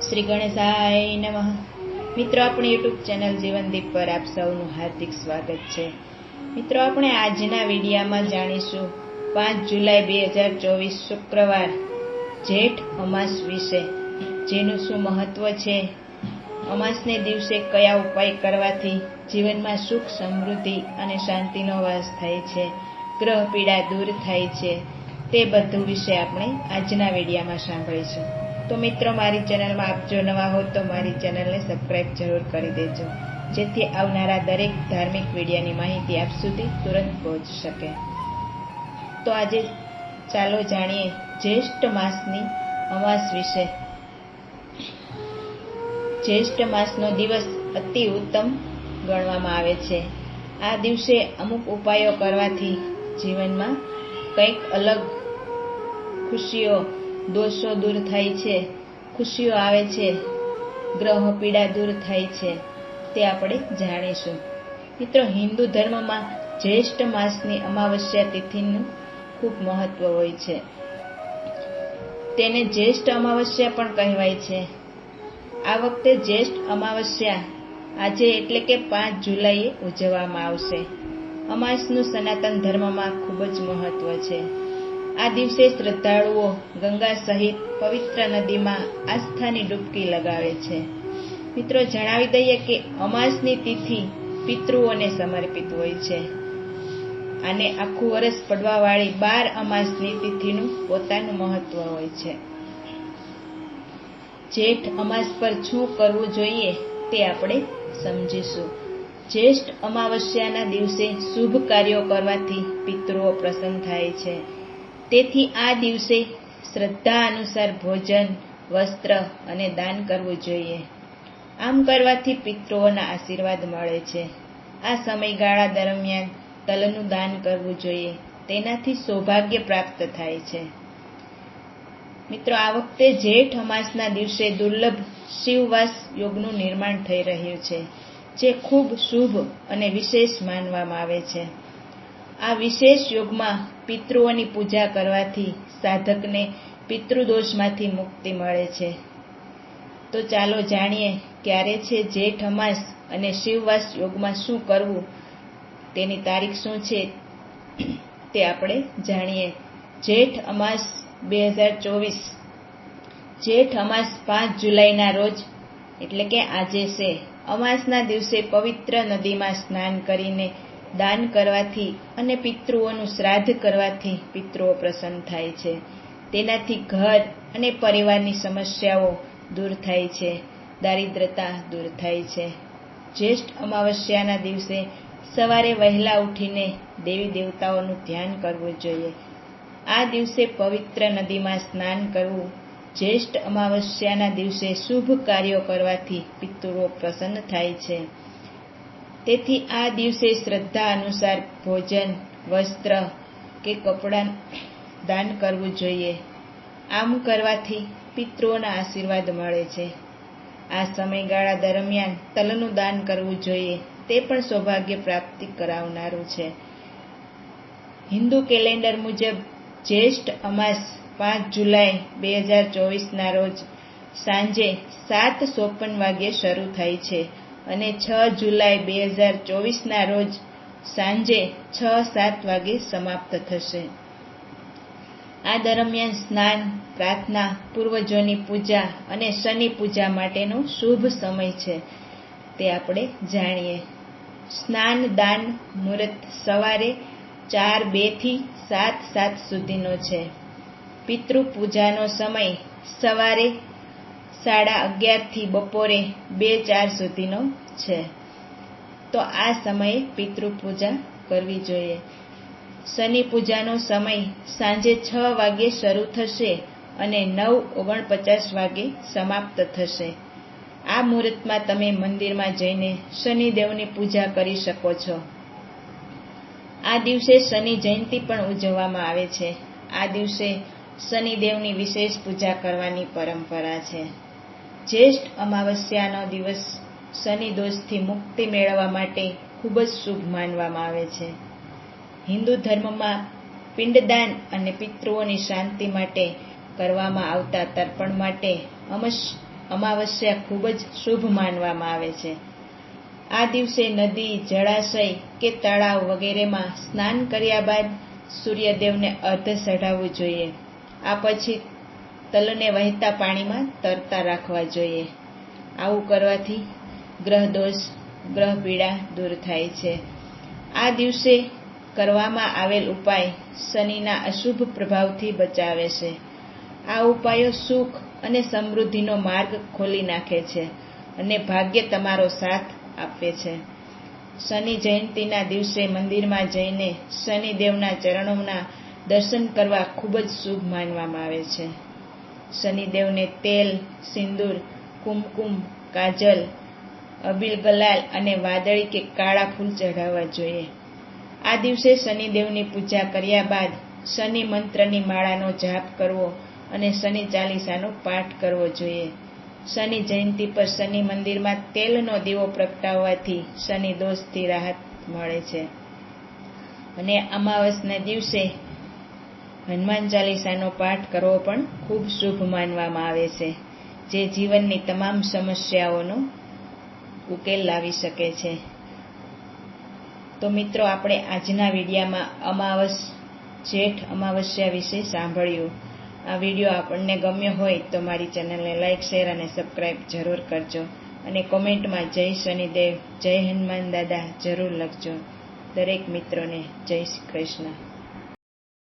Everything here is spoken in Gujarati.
શ્રી ગણેશાય નમઃ. મિત્રો, આપણી યુટ્યુબ ચેનલ જીવનદીપ પર આપ સૌનું હાર્દિક સ્વાગત છે. મિત્રો, આપણે આજના વિડીયામાં જાણીશું પાંચ જુલાઈ બે હજાર ચોવીસ શુક્રવાર, જેઠ અમાસ વિશે. જેનું શું મહત્વ છે? અમાસને દિવસે કયા ઉપાય કરવાથી જીવનમાં સુખ, સમૃદ્ધિ અને શાંતિનો વાસ થાય છે? ગ્રહ પીડા દૂર થાય છે? તે બધું વિશે આપણે આજના વિડીયામાં સાંભળીશું. તો મિત્રો, મારી ચેનલમાં આપ જો નવા હો તો મારી ચેનલને સબસ્ક્રાઈબ જરૂર કરી દેજો, જેથી આવનારા દરેક ધાર્મિક વિડીયાની માહિતી આપ સુધી તુરંત પહોંચી શકે. તો આજે ચાલો જાણીએ જ્યેષ્ઠ માસની અમાસ વિશે. જ્યેષ્ઠ માસનો દિવસ અતિ ઉત્તમ ગણવામાં આવે છે. આ દિવસે અમુક ઉપાયો કરવાથી જીવનમાં કંઈક અલગ ખુશીઓ દોષો દૂર થાય છે, ખુશીઓ આવે છે, ગ્રહ પીડા દૂર થાય છે, તે આપણે જાણીશું. મિત્રો, હિન્દુ ધર્મમાં જ્યેષ્ઠ માસની અમાવસ્યા તિથિનું ખૂબ મહત્વ હોય છે. તેને જ્યેષ્ઠ અમાવસ્યા પણ કહેવાય છે. આ વખતે જ્યેષ્ઠ અમાવસ્યા આજે એટલે કે પાંચ જુલાઈએ ઉજવવામાં આવશે. અમાસનું સનાતન ધર્મમાં ખૂબ જ મહત્વ છે. આ દિવસે શ્રદ્ધાળુઓ ગંગા સહિત પવિત્ર નદીમાં આસ્થાની ડૂબકી લગાવે છે. મિત્રો, જણાવી દઈએ કે અમાસની તિથિ પિતૃઓને સમર્પિત હોય છે. અને આખું વર્ષ પડવાવાળી બાર અમાસની તિથિનું પોતાનું મહત્વ હોય છે. જેઠ અમાસ પર શું કરવું જોઈએ તે આપણે સમજીશું. જ્યેષ્ઠ અમાવસ્યાના દિવસે શુભ કાર્યો કરવાથી પિતૃઓ પ્રસન્ન થાય છે. તેથી આ દિવસે શ્રદ્ધા અનુસાર ભોજન, વસ્ત્ર અને દાન કરવું જોઈએ. આમ કરવાથી પિતૃઓના આશીર્વાદ મળે છે. આ સમયગાળા દરમિયાન તલનું દાન કરવું જોઈએ. તેનાથી સૌભાગ્ય પ્રાપ્ત થાય છે. મિત્રો, આ વખતે જેઠ અમાસના દિવસે દુર્લભ શિવવાસ યોગનું નિર્માણ થઈ રહ્યું છે, જે ખૂબ શુભ અને વિશેષ માનવામાં આવે છે. આ વિશેષ યોગમાં પિતૃઓની પૂજા કરવાથી સાધકને પિતૃદોષમાંથી મુક્તિ મળે છે. તો ચાલો જાણીએ ક્યારે છે જેઠ અમાસ અને શિવવાસ યોગમાં શું કરવું? તેની તારીખ શું છે? તે આપણે જાણીએ. જેઠ અમાસ બે હજાર ચોવીસ. જેઠ અમાસ પાંચ જુલાઈના રોજ, એટલે કે આજે છે. અમાસના દિવસે પવિત્ર નદીમાં સ્નાન કરીને દાન કરવાથી અને પિતૃઓનું શ્રાદ્ધ કરવાથી પિતૃઓ પ્રસન્ન થાય છે. તેનાથી ઘર અને પરિવારની સમસ્યાઓ દૂર થાય છે. દારિદ્રતા દૂર થાય છે. જ્યેષ્ઠ અમાવસ્યાના દિવસે સવારે વહેલા ઉઠીને દેવી દેવતાઓનું ધ્યાન કરવું જોઈએ. આ દિવસે પવિત્ર નદીમાં સ્નાન કરવું, જ્યેષ્ઠ અમાવસ્યાના દિવસે શુભ કાર્યો કરવાથી પિતૃઓ પ્રસન્ન થાય છે. તેથી આ દિવસે શ્રદ્ધા અનુસાર ભોજન, વસ્ત્ર કે કપડાં દાન કરવું જોઈએ. આમ કરવાથી પિતૃઓના આશીર્વાદ મળે છે. આ સમયગાળા દરમિયાન તલનું દાન કરવું જોઈએ, તે પણ સૌભાગ્ય પ્રાપ્તિ કરાવનારું છે. હિન્દુ કેલેન્ડર મુજબ જ્યેષ્ઠ અમાસ પાંચ જુલાઈ બે હજાર ચોવીસના રોજ સાંજે સાત ચોપન વાગ્યે શરૂ થાય છે. અને છ જુલાઈ બે હજાર ચોવીસના રોજ સાંજે છ સાત વાગે સમાપ્ત થશે. આ દરમિયાન સ્નાન, પ્રાર્થના, પૂર્વજોની પૂજા અને શનિ પૂજા માટેનો શુભ સમય છે. તે આપણે જાણીએ. સ્નાન, દાન, મુહૂર્ત સવારે ચાર બેથી સાત સાત સુધીનો છે. પિતૃ પૂજાનો સમય સવારે સાડા અગિયારથી બપોરે બે ચાર સુધીનો છે. તો આ સમયે પિતૃ પૂજા કરવી જોઈએ. શનિ પૂજાનો સમય સાંજે છ વાગે શરૂ થશે અને નવ ઓગણપચાસ વાગે સમાપ્ત થશે. આ મુહૂર્તમાં તમે મંદિરમાં જઈને શનિદેવની પૂજા કરી શકો છો. આ દિવસે શનિ જયંતિ પણ ઉજવવામાં આવે છે. આ દિવસે શનિદેવની વિશેષ પૂજા કરવાની પરંપરા છે. જ્યેષ્ઠ અમાવસ્યાનો દિવસ શનિ દોષથી મુક્તિ મેળવવા માટે ખૂબ જ શુભ માનવામાં આવે છે. હિન્દુ ધર્મમાં પિંડદાન અને પિતૃઓની શાંતિ માટે કરવામાં આવતા તર્પણ માટે અમશ, અમાવસ્યા ખૂબ જ શુભ માનવામાં આવે છે. આ દિવસે નદી, જળાશય કે તળાવ વગેરેમાં સ્નાન કર્યા બાદ સૂર્યદેવને અર્ધ ચઢાવવું જોઈએ. આ પછી તલને વહેતા પાણીમાં તરતા રાખવા જોઈએ. આવું કરવાથી ગ્રહ દોષ, ગ્રહ પીડા દૂર થાય છે. આ દિવસે કરવામાં આવેલ ઉપાય શનિના અશુભ પ્રભાવથી બચાવે છે. આ ઉપાયો સુખ અને સમૃદ્ધિનો માર્ગ ખોલી નાખે છે અને ભાગ્ય તમારો સાથ આપે છે. શનિ જયંતીના દિવસે મંદિરમાં જઈને શનિદેવના ચરણોના દર્શન કરવા ખૂબ જ શુભ માનવામાં આવે છે. શનિદેવને તેલ, સિંદૂર, કુમકુમ, કાજલ, અબીલ ગલાલ અને વાદળી કે કાળા ફૂલ ચઢાવવા જોઈએ. આ દિવસે શનિદેવની પૂજા કર્યા બાદ શનિ મંત્રની માળાનો જાપ કરવો અને શનિ ચાલીસાનો પાઠ કરવો જોઈએ. શનિ જયંતી પર શનિ મંદિરમાં તેલનો દીવો પ્રગટાવવાથી શનિ દોષથી રાહત મળે છે. અને અમાવસના દિવસે હનુમાન ચાલીસાનો પાઠ કરવો પણ ખૂબ શુભ માનવામાં આવે છે, જે જીવનની તમામ સમસ્યાઓનો ઉકેલ લાવી શકે છે. તો મિત્રો, આપણે આજના વિડીયામાં અમાવસ, જેઠ અમાવસ્યા વિશે સાંભળ્યું. આ વીડિયો આપણને ગમ્યો હોય તો મારી ચેનલને લાઇક શેર અને સબસ્ક્રાઈબ જરૂર કરજો અને કોમેન્ટમાં જય શનિદેવ, જય હનુમાન દાદા જરૂર લખજો. દરેક મિત્રોને જય શ્રી કૃષ્ણ.